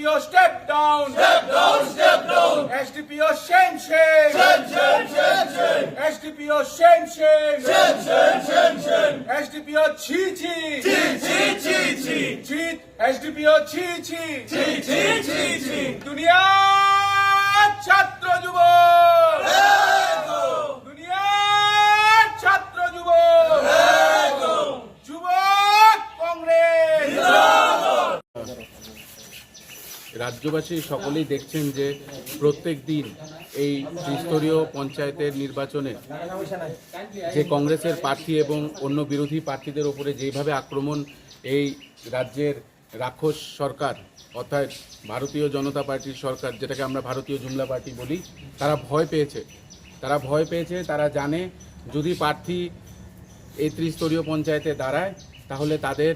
SDPO step down. Step down, step down. SDPO shame shame. Shame, shame, shame, shame. SDPO shame shame. Shame, shame, shame, shame. SDPO cheat, cheat. Cheat, cheat, cheat, cheat. Cheat, SDPO cheat, cheat. Cheat, cheat, cheat, cheat. দুনিয়া ছাত্র যুব দুনিয়া ছাত্র যুব যুবক কংগ্রেস রাজ্যবাসী সকলেই দেখছেন যে প্রত্যেক দিন এই ত্রিস্তরীয় পঞ্চায়েতের নির্বাচনে যে কংগ্রেসের প্রার্থী এবং অন্য বিরোধী প্রার্থীদের ওপরে যেভাবে আক্রমণ এই রাজ্যের রাক্ষস সরকার, অর্থাৎ ভারতীয় জনতা পার্টির সরকার, যেটাকে আমরা ভারতীয় জুমলা পার্টি বলি, তারা ভয় পেয়েছে। তারা ভয় পেয়েছে, তারা জানে যদি প্রার্থী এই ত্রিস্তরীয় পঞ্চায়েতে দাঁড়ায়, তাহলে তাদের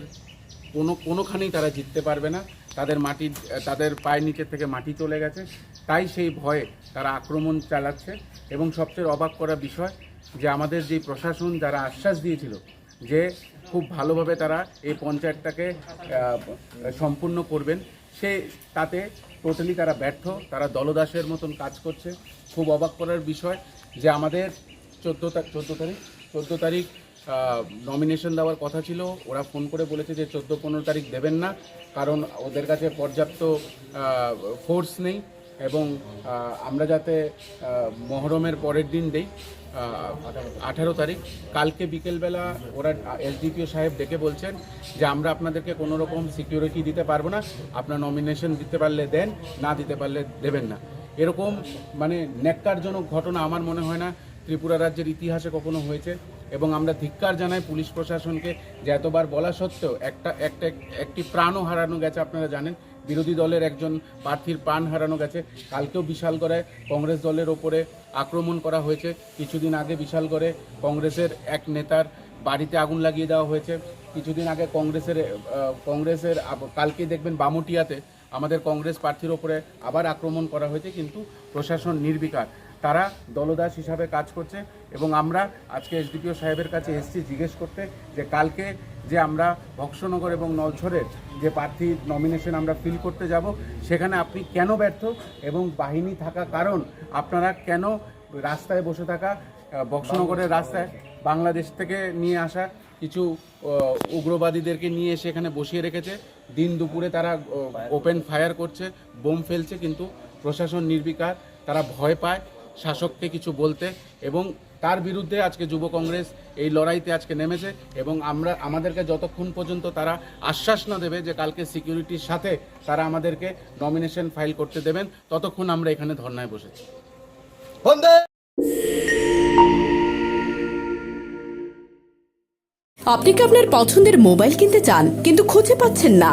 কোনো, কোনোখানেই তারা জিততে পারবে না। তাদের মাটি, তাদের পায়ের নিচের থেকে মাটি চলে গেছে। তাই সেই ভয়ে তারা আক্রমণ চালাচ্ছে এবং সবচেয়ে অবাক করা বিষয় যে আমাদের যে প্রশাসন যারা আশ্বাস দিয়েছিল যে খুব ভালোভাবে তারা এই পঞ্চায়েতটাকে সম্পূর্ণ করবেন, সে তাতে টোটালি তারা ব্যর্থ, তারা দলদাসের মতন কাজ করছে। খুব অবাক করার বিষয় যে আমাদের চোদ্দ চোদ্দ তারিখ চোদ্দ তারিখ নমিনেশন দেওয়ার কথা ছিল, ওরা ফোন করে বলেছে যে চোদ্দ পনেরো তারিখ দেবেন না, কারণ ওদের কাছে পর্যাপ্ত ফোর্স নেই এবং আমরা যাতে মহরমের পরের দিন দেই আঠারো তারিখ। কালকে বিকেলবেলা ওরা এসডিপিও সাহেব ডেকে বলছেন যে আমরা আপনাদেরকে কোনো রকম সিকিউরিটি দিতে পারব না, আপনার নমিনেশন দিতে পারলে দেন, না দিতে পারলে দেবেন না। এরকম মানে ন্যাক্কারজনক ঘটনা আমার মনে হয় না, ত্রিপুরা রাজ্যের ইতিহাসে কখনো হয়েছে। এবং আমরা ধিক্কার জানাই পুলিশ প্রশাসনকে যে এতবার বলা সত্ত্বেও একটা একটা, একটি প্রাণও হারানো গেছে, আপনারা জানেন। বিরোধী দলের একজন প্রার্থীর প্রাণ হারানো গেছে। কালকেও বিশাল বিশালগড়ায় কংগ্রেস দলের ওপরে আক্রমণ করা হয়েছে। কিছুদিন আগে বিশালগড়ে কংগ্রেসের এক নেতার বাড়িতে আগুন লাগিয়ে দেওয়া হয়েছে। কিছুদিন আগে কংগ্রেসের কংগ্রেসের কালকে দেখবেন বামুটিয়াতে আমাদের কংগ্রেস প্রার্থীর ওপরে আবার আক্রমণ করা হয়েছে, কিন্তু প্রশাসন নির্বিকার। তারা দলদাস হিসাবে কাজ করছে এবং আমরা আজকে এসডিপিও সাহেবের কাছে এসেছি জিজ্ঞেস করতে যে কালকে যে আমরা ভক্সনগর এবং নলছরের যে প্রার্থী নমিনেশন আমরা ফিল করতে যাব, সেখানে আপনি কেন ব্যর্থ এবং বাহিনী থাকা কারণ? আপনারা কেন রাস্তায় বসে থাকা বক্সনগরের রাস্তায় বাংলাদেশ থেকে নিয়ে আসা কিছু উগ্রবাদীদেরকে নিয়ে এসে এখানে বসিয়ে রেখেছে? দিন দুপুরে তারা ওপেন ফায়ার করছে, বোম ফেলছে, কিন্তু প্রশাসন নির্বিকার, তারা ভয় পায়। শাসককে কিছু বলতে এবং তার বিরুদ্ধে আজকে যুব কংগ্রেস এই লড়াইতে আজকে নেমেছে এবং আমরা আমাদেরকে যতক্ষণ পর্যন্ত তারা আশ্বাস না দেবে যে কালকে সিকিউরিটির সাথে তারা আমাদেরকে নমিনেশন ফাইল করতে দেবেন ততক্ষণ আমরা এখানে ধর্নায় বসেছি। আপনি কি আপনার পছন্দের মোবাইল কিনতে চান কিন্তু খুঁজে পাচ্ছেন না?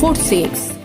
Four six